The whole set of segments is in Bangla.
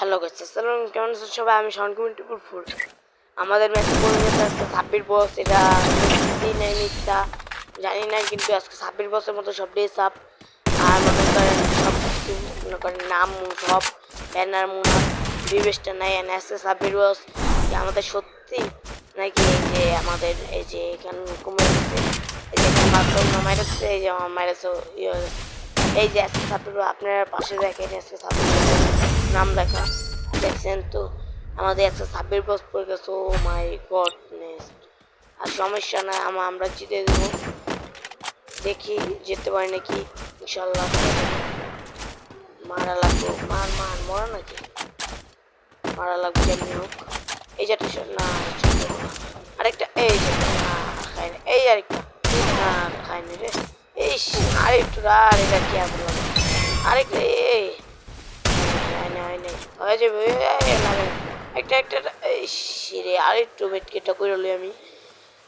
হ্যালো গাইস আসসালামু কেমন আছেন সবাই? আমি শাওন কমিটি ফুল। আমাদের ম্যাচে পড়ে গেছে আজকে ছাব্বিশ বস, এটা নেই মিথ্যা জানি না, কিন্তু আজকে ছাব্বিশ বছরের মতো সব ড্রেস আপ। আর মনে করেন সব কিছু, মনে করেন নাম, সব ব্যানার মুনার বিবেশটা নাই। এনে আজকে ছাব্বিশ বস যে আমাদের সত্যি নাকি এই যে আমাদের, এই যে এখানে কমে গেছে এই যে এখানে বাথরুম নামাই এই যে আমার মাইরাছে ইয়ে এই যে আজকে ছাব্বিশ আপনার পাশে দেখেন আজকে ছাব্বিশ নাম লেখা। দেখছেন তো, আমাদের একশো ছাব্বিশ বছর পড়ে গেছে, ও মাই গডনেস আর সমস্যা নাই, আমা আমরা জিতে দেবো। দেখি, যেতে পারি নাকি? ইনশাল্লাহ। মারা লাগবো। মার মার মরা নাকি? মারা লাগবে, যেমনি হোক। এই যে না। আরেকটা, এই যে না এই আরেকটা, না খাইনি রে। এই আরেকটু আর এটা কি আর আরেকটা এই হয় না হয় নাই হয়ে যাবে লাগে একটা একটা সিরে আর একটু বেটকেটা করে লই আমি।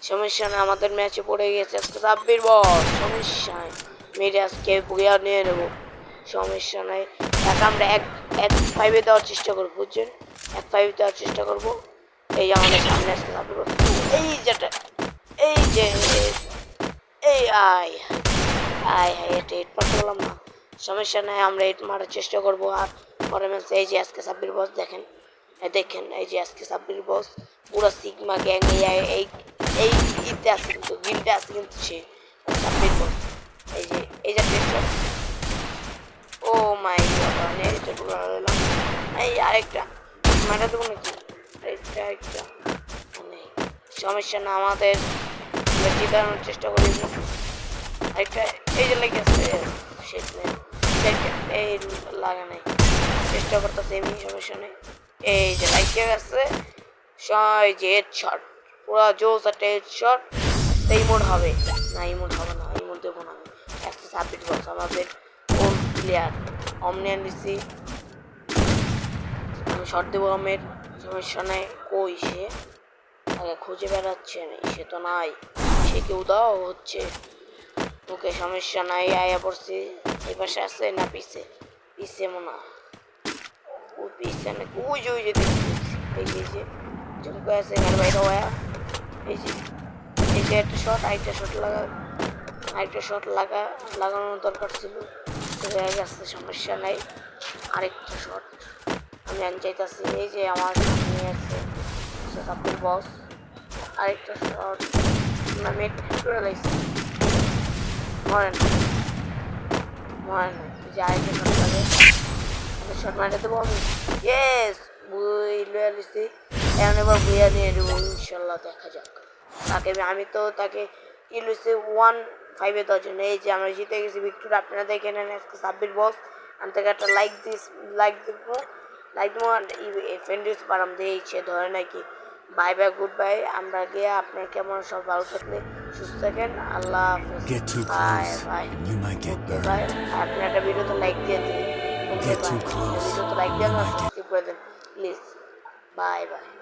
সমস্যা না আমাদের ম্যাচে পড়ে গেছে আজকে সাব্বির বস সমস্যা নাই। মেরে আজকে বুয়া নিয়ে নেব। সমস্যা নাই। তাকে আমরা এক এক ফাইভে দেওয়ার চেষ্টা করব, বুঝছেন? এক ফাইভে দেওয়ার চেষ্টা করব। এই যে আমাদের সামনে আজকে সাব্বির বস এই যেটা এই যে, এই, আয় আয় হায় এটা হিট মারতে পারলাম না। সমস্যা নাই, আমরা হিট মারার চেষ্টা করব। আর পরে ম্যাচ এই যে আজকে সাব্বির বস দেখেন দেখেন এই যে আজকে সাব্বির বস, পুরো সিগমা গ্যাং এই এই এই ইতে আছে কিন্তু গিল্ডে আছে কিন্তু সে, সাব্বির বস। এই যে এই যে ও মাই হলাম এই আরেকটা মারা দেবো নাকি? আরেকটা আরেকটা। নেই সমস্যা না, আমাদের জিতানোর চেষ্টা করি। একটা এই যে লেগে আছে শেষ এই লাগা নেই চেষ্টা করতেছে এমনি সমস্যা নেই এই যে লাইকে গেছে। সয় যে হেড শট পুরো জোস একটা হেড শট এই মোড হবে। না এই মোড হবে না। এই মোড দেবো না একশো ছাব্বিশ বছর আমাদের ওল্ড প্লেয়ার অমনিয়ান দিচ্ছি আমি শট দেবো আমের সমস্যা নেই। কই সে? আগে খুঁজে বেড়াচ্ছে আমি সে তো নাই। সে কেউ দাও হচ্ছে? ওকে সমস্যা নাই। আয়া পড়ছি। এই পাশে আছে না পিছে? পিছে মনে হয়। ও পিছে না ওই যে ওই যে দেখছি চমকে আছে এখানে বাইরে হওয়া এই যে এই যে একটা শট আরেকটা শট লাগা আরেকটা শট লাগা লাগানোর দরকার ছিল হয়ে গেছে সমস্যা নাই আরেকটা শট আমি আন চাইতেছি এই যে আমার সামনে আছে সাব্বির বস আরেকটা শট না মেট করে লাগছে মরেন মরেন যে আরেকটা শট লাগে লিছি এখন এবার বুইয়া নিয়ে দেবো ইনশাল্লাহ দেখা যাক। তাকে আমি- তো তাকে কি লইছে ওয়ান ফাইভে জন্য এই যে আমরা জিতে গেছি ভিক্টোর আপনারা দেখে নেন আজকে সাব্বির বস আমি তাকে একটা লাইক দিস লাইক দেবো। লাইক দেবো ফ্রেন্ড পারাম দিয়ে সে ধরে নাকি বাই বাই গুড বাই আমরা গিয়ে আপনার কেমন সব ভালো থাকলে সুস্থ থাকেন। আল্লাহ হাফেজ। Bye bye and you might get burned. Bye আপনি একটা ভিডিওতে লাইক দিয়ে দিন। get too close. Like they're not. Please. Bye bye.